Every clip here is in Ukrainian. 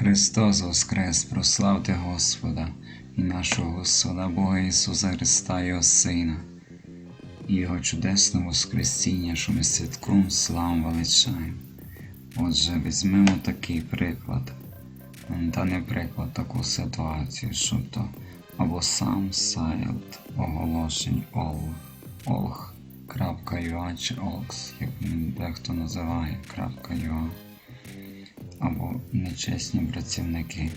Христос Воскрес, прославте Господа і нашого Господа Бога Ісуса Христа, Його Сина, і Його чудесне Воскресіння, що ми святкуємо, славу величаємо. Отже, візьмемо такий приклад, та не приклад, таку ситуацію, щоб то або сам сайт оголошень Олг.ua чи Олкс, як дехто називає .ua або нечесні працівники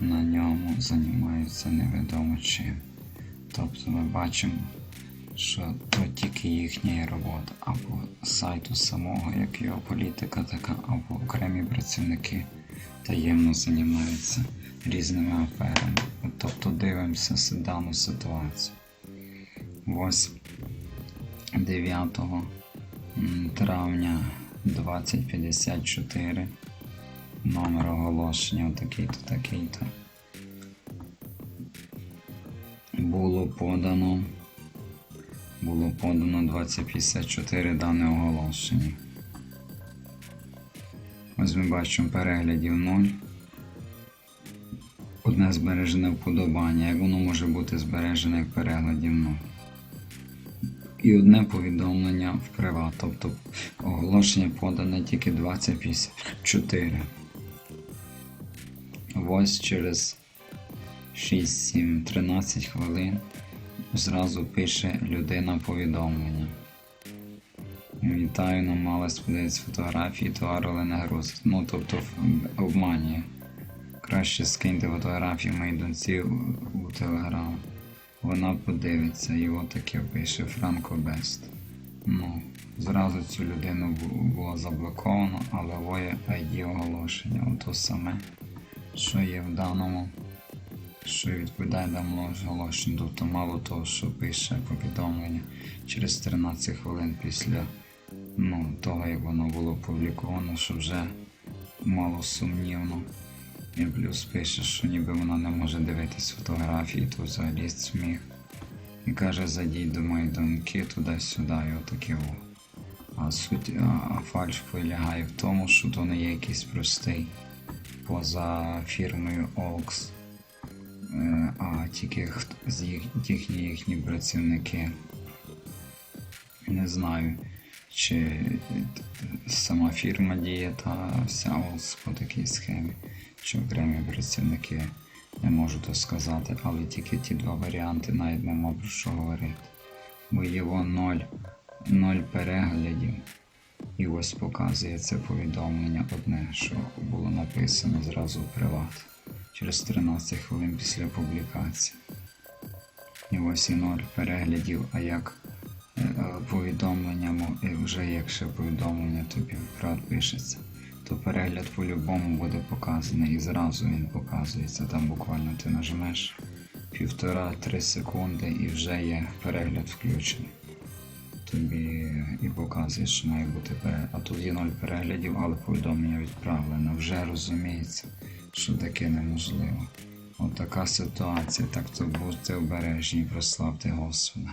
на ньому займаються невідомо чим. Тобто ми бачимо, що то тільки їхня робота, або сайту самого, як його політика така, або окремі працівники таємно займаються різними аферами. Тобто дивимося дану ситуацію. Ось 9 травня 2054 номер оголошення такий-то, такий-то. Було подано. Було подано 2054 дане оголошення. Ось ми бачимо переглядів 0. Одне збережене вподобання. Як воно може бути збережене як переглядів 0? І одне повідомлення в приват. Тобто оголошення подане тільки 2054. Ось через 6-7-13 хвилин зразу пише людина повідомлення. Вітаю, нам мали сподивитися фотографії, товар але не грузить. Ну, тобто обманює. Краще скиньте фотографії моїй доньці у, телеграм. Вона подивиться і отаке пише Франко Бест. Ну, зразу цю людину було заблоковано, але воє ID оголошення. Ото саме, що є в даному, що відповідає даному оголошенню. Тобто мало того, що пише повідомлення через 13 хвилин після ну, того, як воно було опубліковано, що вже мало сумнівно. І плюс пише, що ніби вона не може дивитись фотографії, то взагалі сміх. І каже, зайдіть до моєї доньки туди-сюди, і отаке. А суть, а фальш полягає в тому, що то не є якийсь простий поза фірмою Oaks, е, а тільки з їх, їхні, працівники. Не знаю, чи сама фірма діє та вся Oaks по такій схемі, чи окремі працівники. Не можу то сказати, але тільки ті два варіанти навіть нема про що говорити. Бо його ноль, ноль переглядів. І ось показує це повідомлення одне, що було написано зразу в приват через 13 хвилин після публікації. І ось і ноль переглядів, а як е, е, повідомлення, мо- е, вже якщо повідомлення тобі вправд пишеться, то перегляд по-любому буде показаний і зразу він показується. Там буквально ти нажмеш півтора-три секунди і вже є перегляд включений. Тобі і показує, що має бути перегляд. А тут є ноль переглядів, але повідомлення відправлено. Вже розуміється, що таке неможливо. От ситуація. Так то будьте обережні, прославте Господа.